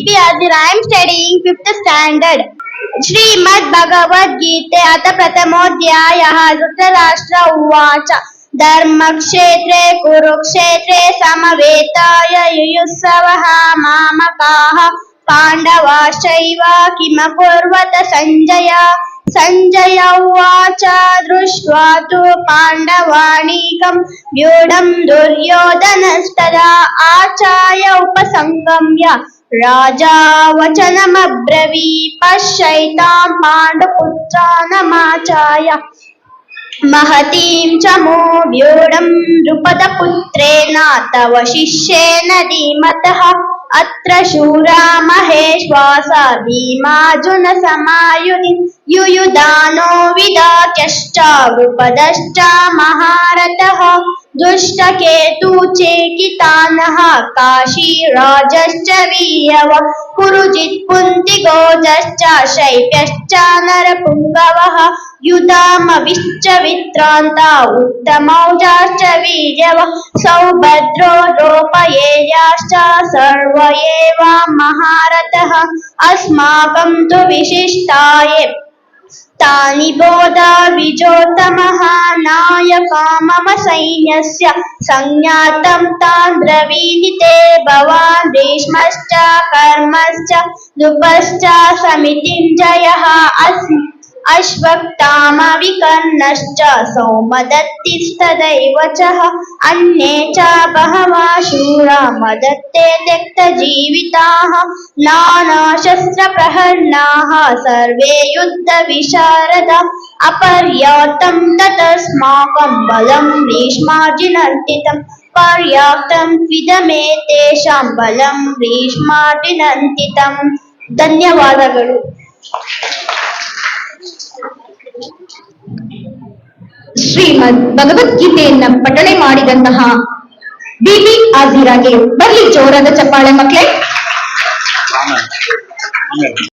VP Azira. I am studying fifth standard. Shrimad भगवद्गीते अथ प्रथमोऽध्यायः धृतराष्ट्र उवाच धर्मक्षेत्रे कुरुक्षेत्रे समवेताय युयुत्सवः मामकाः पाण्डवाश्चैव किमकुर्वत सञ्जय सञ्जय उवाच दृष्ट्वा तु पाण्डवानीकं व्यूढं दुर्योधनस्तदा आचार्य उपसङ्गम्य राजा वचनमब्रवी पश्यैतां पाण्डुपुत्रानमाचार्य महतीं च मो व्यूढं द्रुपदपुत्रेण तव शिष्येन धीमतः अत्र शूरा महेश्वास भीमार्जुन समायुधि युयुधानो विदात्यश्च द्रुपदश्च महारथः दुष्टकेतु चेकितानः काशीराजश्च वीयव पुरुजित् कुन्तिगोजश्च शैब्यश्च नरपुङ्गवः युधामविश्च वित्रान्ता उत्तमौजाश्च वीर्यव, सौभद्रो द्रौपयेयाश्च सर्व एव महारथः, अस्माकं तु विशिष्टाये। तानि बोध विजोत्तमः नायका मम सैन्यस्य संज्ञातं तान् ब्रवीणि ते भवान् भीष्मश्च, कर्मश्च, नृपश्च समितिञ्जयः सौमदत्तिस्तदैव अन्ये च बहवः शूरा, मदत्ते त्यक्तजीविताः, नानाशस्त्रप्रहरणाः, सर्वे युद्धविशारद। अपर्याप्तं ततस्माकं बलं भीष्मार्जुनन्तितं पर्याप्तं त्विदमे तेषां बलं ಭೀಷ್ಮಾರ್ಜುನಂತಿತಂ ಧನ್ಯವಾದಗಳು ಶ್ರೀಮದ್ ಭಗವದ್ಗೀತೆಯನ್ನ ಪಠಣೆ ಮಾಡಿದಂತಹ ಬಿಬಿ ಆದಿರಾಗೆ ಬರ್ಲಿ ಜೋರಾದ ಚಪ್ಪಾಳೆ ಮಕ್ಕಳೇ ಆಮೇಲೆ ಆಮೇಲೆ